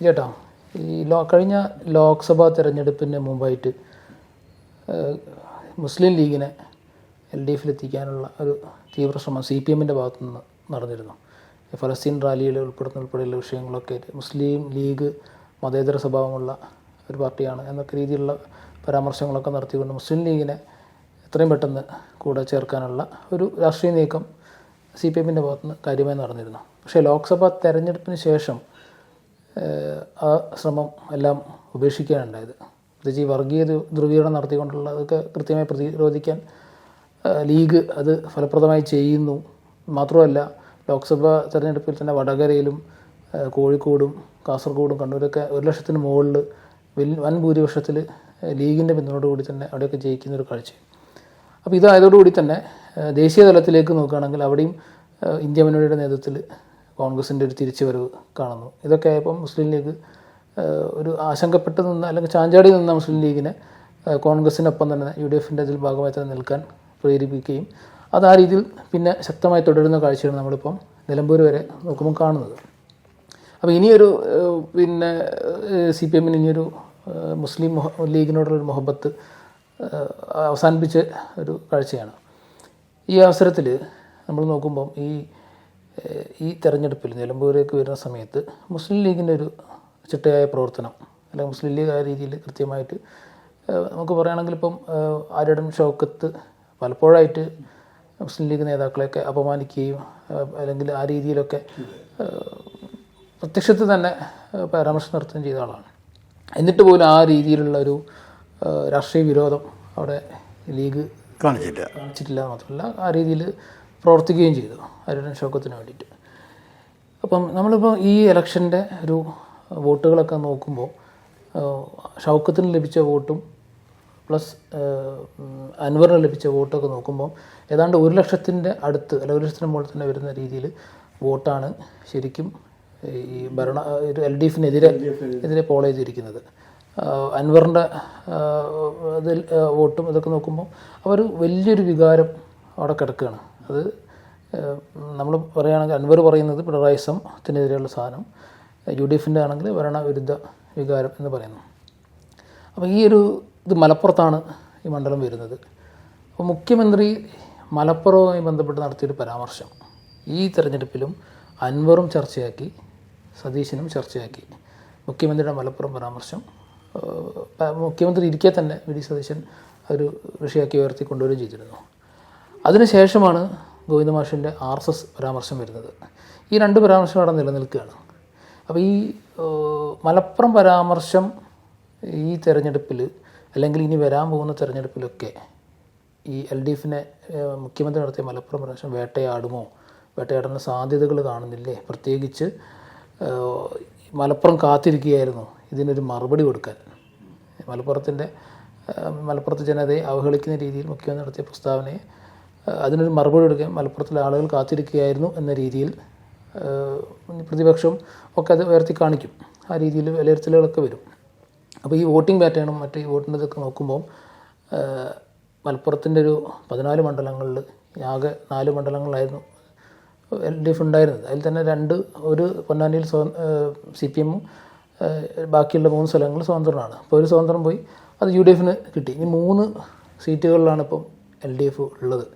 ചേട്ടാ ഈ ലോ കഴിഞ്ഞ ലോക്സഭാ തെരഞ്ഞെടുപ്പിന് മുമ്പായിട്ട് മുസ്ലിം ലീഗിനെ എൽ ഡി എഫിൽ എത്തിക്കാനുള്ള ഒരു തീവ്ര ശ്രമം സി പി എമ്മിന്റെ ഭാഗത്തു നിന്ന് നടന്നിരുന്നു ഫലസ്തീൻ റാലിയിൽ ഉൾപ്പെടുന്ന ഉൾപ്പെടെയുള്ള വിഷയങ്ങളൊക്കെ മുസ്ലിം ലീഗ് മതേതര സ്വഭാവമുള്ള ഒരു പാർട്ടിയാണ് എന്നൊക്കെ രീതിയിലുള്ള പരാമർശങ്ങളൊക്കെ നടത്തിക്കൊണ്ട് മുസ്ലിം ലീഗിനെ എത്രയും പെട്ടെന്ന് കൂടെ ചേർക്കാനുള്ള ഒരു രാഷ്ട്രീയ നീക്കം സി പി എമ്മിന്റെ ഭാഗത്തുനിന്ന് കാര്യമായി നടന്നിരുന്നു. പക്ഷേ ലോക്സഭാ തെരഞ്ഞെടുപ്പിന് ശേഷം ആ ശ്രമം എല്ലാം ഉപേക്ഷിക്കാനുണ്ടായത്. പ്രത്യേകിച്ച് ഈ വർഗീയ ധ്രുവീകരണം ധ്രുവീകരണം നടത്തിക്കൊണ്ടുള്ളതൊക്കെ കൃത്യമായി പ്രതിരോധിക്കാൻ ലീഗ് അത് ഫലപ്രദമായി ചെയ്യുന്നു. മാത്രമല്ല ലോക്സഭാ തെരഞ്ഞെടുപ്പിൽ തന്നെ വടകരയിലും കോഴിക്കോടും കാസർഗോഡും കണ്ണൂരൊക്കെ ഒരു ലക്ഷത്തിന് മുകളിൽ വൻ ഭൂരിപക്ഷത്തിൽ ലീഗിന്റെ പിന്തുണയോടുകൂടി തന്നെ അവിടെയൊക്കെ ജയിക്കുന്ന ഒരു കാഴ്ച. അപ്പോൾ ഇതായതോടുകൂടി തന്നെ ദേശീയ തലത്തിലേക്ക് നോക്കുകയാണെങ്കിൽ അവിടെയും ഇന്ത്യ മുന്നണിയുടെ നേതൃത്വത്തിൽ കോൺഗ്രസിന്റെ ഒരു തിരിച്ചുവരവ് കാണുന്നു. ഇതൊക്കെ ഇപ്പം മുസ്ലിം ലീഗ് ഒരു ആശങ്കപ്പെട്ട് നിന്ന് അല്ലെങ്കിൽ ചാഞ്ചാടി നിന്ന മുസ്ലിം ലീഗിനെ കോൺഗ്രസിനൊപ്പം തന്നെ യു ഡി എഫിന്റെ അതിൽ ഭാഗമായി തന്നെ നിൽക്കാൻ പ്രേരിപ്പിക്കുകയും അത് ആ രീതിയിൽ പിന്നെ ശക്തമായി തുടരുന്ന കാഴ്ചയാണ് നമ്മളിപ്പം നിലമ്പൂർ വരെ നോക്കുമ്പോൾ കാണുന്നത്. അപ്പോൾ ഇനിയൊരു പിന്നെ സി പി എമ്മിന് ഇനിയൊരു മുസ്ലിം ലീഗിനോടുള്ളൊരു മുഹബത്ത് അവസാനിപ്പിച്ച ഒരു കാഴ്ചയാണ്. ഈ അവസരത്തിൽ നമ്മൾ നോക്കുമ്പം ഈ ഈ തെരഞ്ഞെടുപ്പിൽ നിലമ്പൂരേക്ക് വരുന്ന സമയത്ത് മുസ്ലിം ലീഗിന്റെ ഒരു ചിട്ടയായ പ്രവർത്തനം അല്ലെങ്കിൽ മുസ്ലിം ലീഗ് ആ രീതിയിൽ കൃത്യമായിട്ട് നമുക്ക് പറയുകയാണെങ്കിൽ ഇപ്പം ആരുടെ ഷോക്കത്ത് പലപ്പോഴായിട്ട് മുസ്ലിം ലീഗ് നേതാക്കളെയൊക്കെ അപമാനിക്കുകയും അല്ലെങ്കിൽ ആ രീതിയിലൊക്കെ പ്രത്യക്ഷത്തിൽ തന്നെ പരാമർശം നടത്തുകയും ചെയ്ത ആളാണ്. എന്നിട്ട് പോലും ആ രീതിയിലുള്ള ഒരു രാഷ്ട്രീയ വിരോധം അവിടെ ലീഗ് കാണിച്ചിട്ടില്ല കാണിച്ചിട്ടില്ല മാത്രമല്ല ആ രീതിയിൽ പ്രവർത്തിക്കുകയും ചെയ്തു അരുൺ ഷൗക്കത്തിന് വേണ്ടിയിട്ട്. അപ്പം നമ്മളിപ്പോൾ ഈ ഇലക്ഷന്റെ ഒരു വോട്ടുകളൊക്കെ നോക്കുമ്പോൾ ഷൗക്കത്തിന് ലഭിച്ച വോട്ടും പ്ലസ് അൻവറിന് ലഭിച്ച വോട്ടൊക്കെ നോക്കുമ്പോൾ ഏതാണ്ട് ഒരു ലക്ഷത്തിന്റെ അടുത്ത് അല്ലെങ്കിൽ ഒരു ലക്ഷത്തിന് മുകളിൽ തന്നെ വരുന്ന രീതിയിൽ വോട്ടാണ് ശരിക്കും ഈ ഭരണ ഒരു എൽ ഡി എഫിനെതിരെ എതിരെ പോൾ ചെയ്തിരിക്കുന്നത്. അൻവറിന്റെ ഇതിൽ വോട്ടും ഇതൊക്കെ നോക്കുമ്പോൾ അവർ വലിയൊരു വികാരം അവിടെ കിടക്കുകയാണ്. അത് നമ്മൾ പറയുകയാണെങ്കിൽ അൻവർ പറയുന്നത് പിണറായിസത്തിനെതിരെയുള്ള സാധനം. യു ഡി എഫിന്റെ ആണെങ്കിൽ ഭരണവിരുദ്ധ വികാരം എന്ന് പറയുന്നു. അപ്പോൾ ഈ ഒരു ഇത് മലപ്പുറത്താണ് ഈ മണ്ഡലം വരുന്നത്. അപ്പോൾ മുഖ്യമന്ത്രി മലപ്പുറവുമായി ബന്ധപ്പെട്ട് നടത്തിയൊരു പരാമർശം. ഈ തെരഞ്ഞെടുപ്പിലും അൻവറും ചർച്ചയാക്കി സതീശനും ചർച്ചയാക്കി. മുഖ്യമന്ത്രിയുടെ മലപ്പുറം പരാമർശം മുഖ്യമന്ത്രി ഇരിക്കെ തന്നെ വി ഡി സതീശൻ ഒരു വിഷയമാക്കി ഉയർത്തി കൊണ്ടുവരികയും ചെയ്തിരുന്നു. അതിനുശേഷമാണ് ഗോവിന്ദ മാഷിന്റെ ആർ എസ് എസ് പരാമർശം വരുന്നത്. ഈ രണ്ട് പരാമർശം അവിടെ നിലനിൽക്കുകയാണ്. അപ്പോൾ ഈ മലപ്പുറം പരാമർശം ഈ തെരഞ്ഞെടുപ്പിൽ അല്ലെങ്കിൽ ഇനി വരാൻ പോകുന്ന തെരഞ്ഞെടുപ്പിലൊക്കെ ഈ എൽ ഡി എഫിനെ മുഖ്യമന്ത്രി നടത്തിയ മലപ്പുറം പരാമർശം വേട്ടയാടുമോ? വേട്ടയാടുന്ന സാധ്യതകൾ കാണുന്നില്ലേ? പ്രത്യേകിച്ച് മലപ്പുറം കാത്തിരിക്കുകയായിരുന്നു. ഇതിനൊരു മറുപടി കൊടുക്കാൻ. മലപ്പുറത്തിന്റെ മലപ്പുറത്ത് ജനതയെ അവഹേളിക്കുന്ന രീതിയിൽ മുഖ്യമന്ത്രി നടത്തിയ പ്രസ്താവനയെ അതിനൊരു മറുപടി കൊടുക്കാൻ മലപ്പുറത്തിലെ ആളുകൾ കാത്തിരിക്കുകയായിരുന്നു എന്ന രീതിയിൽ പ്രതിപക്ഷം ഒക്കെ അത് ഉയർത്തി കാണിക്കും. ആ രീതിയിൽ വിലയിരുത്തലുകളൊക്കെ വരും. അപ്പോൾ ഈ വോട്ടിംഗ് പാറ്റേണും മറ്റ് ഈ വോട്ടിന്റെ ഇതൊക്കെ നോക്കുമ്പോൾ മലപ്പുറത്തിന്റെ ഒരു പതിനാല് മണ്ഡലങ്ങളിൽ ആകെ നാല് മണ്ഡലങ്ങളിലായിരുന്നു എൽ ഡി എഫ് ഉണ്ടായിരുന്നത്. അതിൽ തന്നെ രണ്ട് ഒരു പൊന്നാനിയിൽ സ്വ സി പി എമ്മും ബാക്കിയുള്ള മൂന്ന് സ്ഥലങ്ങൾ സ്വതന്ത്രമാണ് അപ്പോൾ ഒരു സ്വതന്ത്രം പോയി അത് യു ഡി എഫിന് കിട്ടി. ഇനി മൂന്ന് സീറ്റുകളിലാണ് ഇപ്പം എൽ ഡി എഫ് ഉള്ളത്.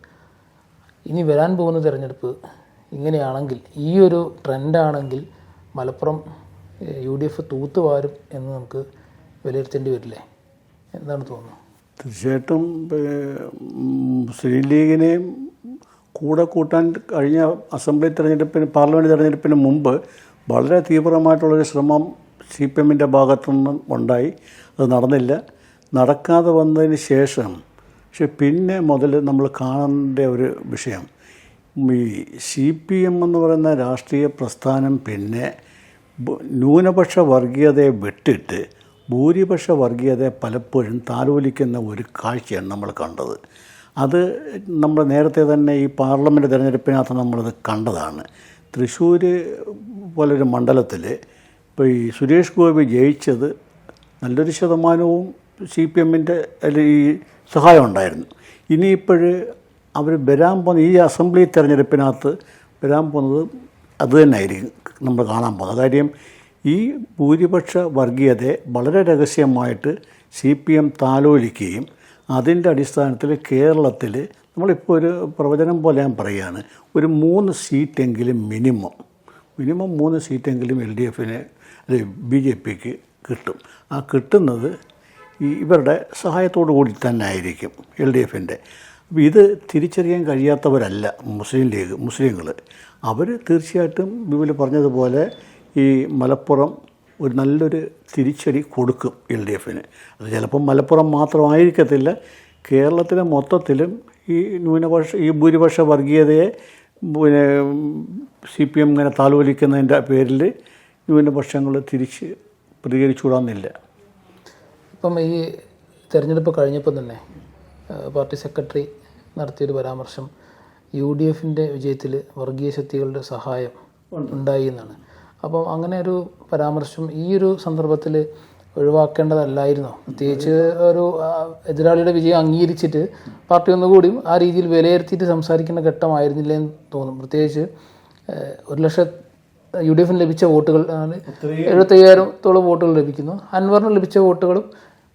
ഇനി വരാൻ പോകുന്ന തിരഞ്ഞെടുപ്പ് ഇങ്ങനെയാണെങ്കിൽ ഈ ഒരു ട്രെൻഡാണെങ്കിൽ മലപ്പുറം യു ഡി എഫ് തൂത്തുവാരും എന്ന് നമുക്ക് വിലയിരുത്തേണ്ടി വരില്ലേ? എന്താണ് തോന്നുന്നത്? തീർച്ചയായിട്ടും മുസ്ലിം ലീഗിനെയും കൂടെ കൂട്ടാൻ കഴിഞ്ഞ അസംബ്ലി തെരഞ്ഞെടുപ്പിന് പാർലമെന്റ് തെരഞ്ഞെടുപ്പിന് മുമ്പ് വളരെ തീവ്രമായിട്ടുള്ളൊരു ശ്രമം സി പി എമ്മിന്റെ ഭാഗത്തുനിന്നും ഉണ്ടായി. അത് നടന്നില്ല. നടക്കാതെ വന്നതിന് ശേഷം പക്ഷെ പിന്നെ മുതൽ നമ്മൾ കാണേണ്ട ഒരു വിഷയം. ഈ സി പി എം എന്ന് പറയുന്ന രാഷ്ട്രീയ പ്രസ്ഥാനം പിന്നെ ന്യൂനപക്ഷ വർഗീയതയെ വിട്ടിട്ട് ഭൂരിപക്ഷ വർഗീയതയെ പലപ്പോഴും താലോലിക്കുന്ന ഒരു കാഴ്ചയാണ് നമ്മൾ കണ്ടത്. അത് നമ്മൾ നേരത്തെ തന്നെ ഈ പാർലമെന്റ് തിരഞ്ഞെടുപ്പിനകത്ത് നമ്മളത് കണ്ടതാണ്. തൃശ്ശൂർ പോലൊരു മണ്ഡലത്തിൽ ഇപ്പോൾ ഈ സുരേഷ് ഗോപി ജയിച്ചത് നല്ലൊരു ശതമാനവും സി പി എമ്മിന്റെ ഈ സഹായം ഉണ്ടായിരുന്നു. ഇനിയിപ്പോൾ അവർ വരാൻ പോകുന്ന ഈ അസംബ്ലി തെരഞ്ഞെടുപ്പിനകത്ത് വരാൻ പോകുന്നത് അത് തന്നെയായിരിക്കും നമ്മൾ കാണാൻ പോകുന്നത്. കാര്യം ഈ ഭൂരിപക്ഷ വർഗീയതയെ വളരെ രഹസ്യമായിട്ട് സി പി എം താലോലിക്കുകയും അതിന്റെ അടിസ്ഥാനത്തിൽ കേരളത്തിൽ നമ്മളിപ്പോൾ ഒരു പ്രവചനം പോലെ ഞാൻ പറയുകയാണ്. ഒരു മൂന്ന് സീറ്റെങ്കിലും മിനിമം മിനിമം മൂന്ന് സീറ്റെങ്കിലും എൽ ഡി എഫിന് ബി ജെ പിക്ക് കിട്ടും. ആ കിട്ടുന്നത് ഈ ഇവരുടെ സഹായത്തോടു കൂടി തന്നെ ആയിരിക്കും എൽ ഡി എഫിന്റെ. അപ്പോൾ ഇത് തിരിച്ചറിയാൻ കഴിയാത്തവരല്ല മുസ്ലിം ലീഗ് മുസ്ലിങ്ങൾ. അവർ തീർച്ചയായിട്ടും ബിബിൽ പറഞ്ഞതുപോലെ ഈ മലപ്പുറം ഒരു നല്ലൊരു തിരിച്ചടി കൊടുക്കും എൽ ഡി എഫിന്. അത് ചിലപ്പം മലപ്പുറം മാത്രമായിരിക്കത്തില്ല കേരളത്തിലെ മൊത്തത്തിലും ഈ ന്യൂനപക്ഷ ഈ ഭൂരിപക്ഷ വർഗീയതയെ പിന്നെ സി പി എം ഇങ്ങനെ താലോലിക്കുന്നതിന്റെ പേരിൽ ന്യൂനപക്ഷങ്ങൾ തിരിച്ച് പ്രതികരിച്ചുകൂടാന്നില്ല. ഇപ്പം ഈ തെരഞ്ഞെടുപ്പ് കഴിഞ്ഞപ്പോൾ തന്നെ പാർട്ടി സെക്രട്ടറി നടത്തിയൊരു പരാമർശം യു ഡി എഫിന്റെ വിജയത്തിൽ വർഗീയ ശക്തികളുടെ സഹായം ഉണ്ടായി എന്നാണ്. അപ്പോൾ അങ്ങനെ ഒരു പരാമർശം ഈ ഒരു സന്ദർഭത്തിൽ ഒഴിവാക്കേണ്ടതല്ലായിരുന്നോ? പ്രത്യേകിച്ച് ഒരു എതിരാളിയുടെ വിജയം അംഗീകരിച്ചിട്ട് പാർട്ടി ഒന്നുകൂടിയും ആ രീതിയിൽ വിലയിരുത്തിയിട്ട് സംസാരിക്കേണ്ട ഘട്ടമായിരുന്നില്ല എന്ന് തോന്നും. പ്രത്യേകിച്ച് ഒരു ലക്ഷം യു ഡി എഫിന് ലഭിച്ച വോട്ടുകൾ എഴുപത്തയ്യായിരത്തോളം വോട്ടുകൾ ലഭിക്കുന്നു. അൻവറിന് ലഭിച്ച വോട്ടുകളും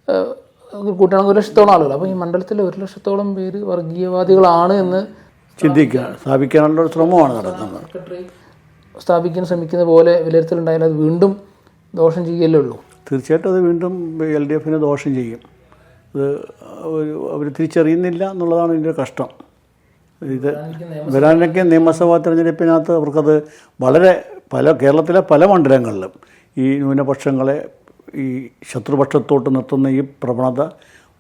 കൂട്ടുകയാണെങ്കിൽ ഒരു ലക്ഷത്തോളം ആളുകൾ. അപ്പോൾ ഈ മണ്ഡലത്തിൽ ഒരു ലക്ഷത്തോളം പേര് വർഗീയവാദികളാണ് എന്ന് ചിന്തിക്കുക. സ്ഥാപിക്കാനുള്ള ശ്രമമാണ് നടക്കുന്നത്. സ്ഥാപിക്കാൻ ശ്രമിക്കുന്ന പോലെ വിലയിരുത്തലുണ്ടായാൽ അത് വീണ്ടും ദോഷം ചെയ്യല്ലേ ഉള്ളൂ. തീർച്ചയായിട്ടും അത് വീണ്ടും എൽ ഡി എഫിന് ദോഷം ചെയ്യും. ഇത് ഒരു അവർ തിരിച്ചറിയുന്നില്ല എന്നുള്ളതാണ് ഇതിന്റെ കഷ്ടം. ഇത് വരാനൊക്കെ നിയമസഭാ തിരഞ്ഞെടുപ്പിനകത്ത് അവർക്കത് വളരെ പല കേരളത്തിലെ പല മണ്ഡലങ്ങളിലും ഈ ന്യൂനപക്ഷങ്ങളെ ഈ ശത്രുപക്ഷത്തോട്ട് നിർത്തുന്ന ഈ പ്രവണത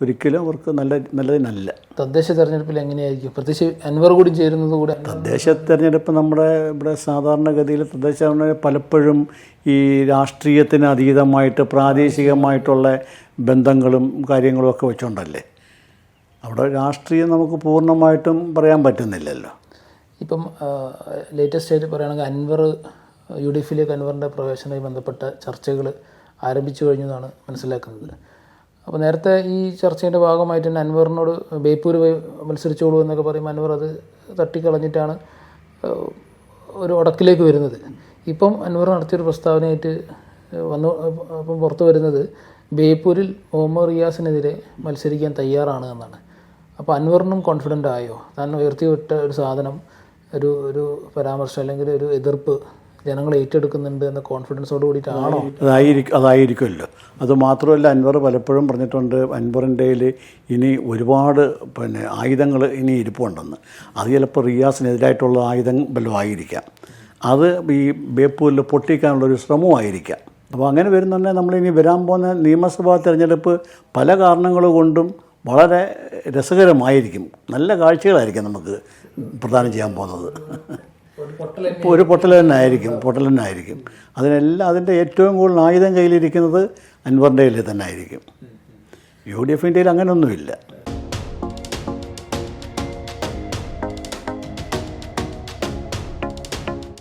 ഒരിക്കലും അവർക്ക് നല്ല നല്ലതിനല്ല. തദ്ദേശ തെരഞ്ഞെടുപ്പിൽ എങ്ങനെയായിരിക്കും? പ്രത്യേകിച്ച് അൻവർ കൂടി ചേരുന്നത് കൂടെ തദ്ദേശ തെരഞ്ഞെടുപ്പ് നമ്മുടെ ഇവിടെ സാധാരണഗതിയിൽ തദ്ദേശ പലപ്പോഴും ഈ രാഷ്ട്രീയത്തിന് അതീതമായിട്ട് പ്രാദേശികമായിട്ടുള്ള ബന്ധങ്ങളും കാര്യങ്ങളും ഒക്കെ വെച്ചുകൊണ്ടല്ലേ അവിടെ രാഷ്ട്രീയം നമുക്ക് പൂർണമായിട്ടും പറയാൻ പറ്റുന്നില്ലല്ലോ. ഇപ്പം ലേറ്റസ്റ്റ് ആയിട്ട് പറയുകയാണെങ്കിൽ അൻവർ യു ഡി എഫിലേക്ക് അൻവറിന്റെ പ്രവേശനവുമായി ബന്ധപ്പെട്ട ചർച്ചകൾ ആരംഭിച്ചു കഴിഞ്ഞു എന്നാണ് മനസ്സിലാക്കുന്നത്. അപ്പോൾ നേരത്തെ ഈ ചർച്ചയുടെ ഭാഗമായിട്ട് തന്നെ അൻവറിനോട് ബേപ്പൂർ പോയി മത്സരിച്ചോളൂ എന്നൊക്കെ പറയുമ്പോൾ അൻവർ അത് തട്ടിക്കളഞ്ഞിട്ടാണ് ഒരു ഉടക്കിലേക്ക് വരുന്നത്. ഇപ്പം അൻവർ നടത്തിയൊരു പ്രസ്താവനയായിട്ട് വന്നു അപ്പം പുറത്തു വരുന്നത് ബേപ്പൂരിൽ മുഹമ്മദ് റിയാസിനെതിരെ മത്സരിക്കാൻ തയ്യാറാണ് എന്നാണ്. അപ്പോൾ അൻവറിനും കോൺഫിഡന്റ് ആയോ? താൻ ഉയർത്തിവിട്ട ഒരു സാധനം ഒരു ഒരു പരാമർശം അല്ലെങ്കിൽ ഒരു എതിർപ്പ് ജനങ്ങൾ ഏറ്റെടുക്കുന്നുണ്ട് എന്ന കോൺഫിഡൻസോട് കൂടിയിട്ടാണോ? അതായിരിക്കും അതായിരിക്കുമല്ലോ. അത് മാത്രമല്ല അൻവർ പലപ്പോഴും പറഞ്ഞിട്ടുണ്ട് അൻവറിന്റെ ഇനി ഒരുപാട് പിന്നെ ആയുധങ്ങൾ ഇനി ഇരിപ്പുണ്ടെന്ന്. അത് ചിലപ്പോൾ റിയാസിനെതിരായിട്ടുള്ള ആയുധം വല്ലതും ആയിരിക്കാം. അത് ഈ ബേപ്പൂരിൽ പൊട്ടിക്കാനുള്ളൊരു ശ്രമമായിരിക്കാം അപ്പോൾ അങ്ങനെ വരുന്നുണ്ടെങ്കിൽ നമ്മളിനി വരാൻ പോകുന്ന നിയമസഭാ തിരഞ്ഞെടുപ്പ് പല കാരണങ്ങൾ കൊണ്ടും വളരെ രസകരമായിരിക്കും. നല്ല കാഴ്ചകളായിരിക്കും നമുക്ക് പ്രദാനം ചെയ്യാൻ പോകുന്നത്. ഒരു പൊട്ടൽ തന്നെ ആയിരിക്കും പൊട്ടൽ തന്നെ ആയിരിക്കും. അതിനെല്ലാം അതിന്റെ ഏറ്റവും കൂടുതൽ ആയുധം കയ്യിലിരിക്കുന്നത് അൻവറിന്റെ കയ്യിൽ തന്നെ ആയിരിക്കും. യു ഡി എഫിന്റെ കയ്യിൽ അങ്ങനെയൊന്നുമില്ല.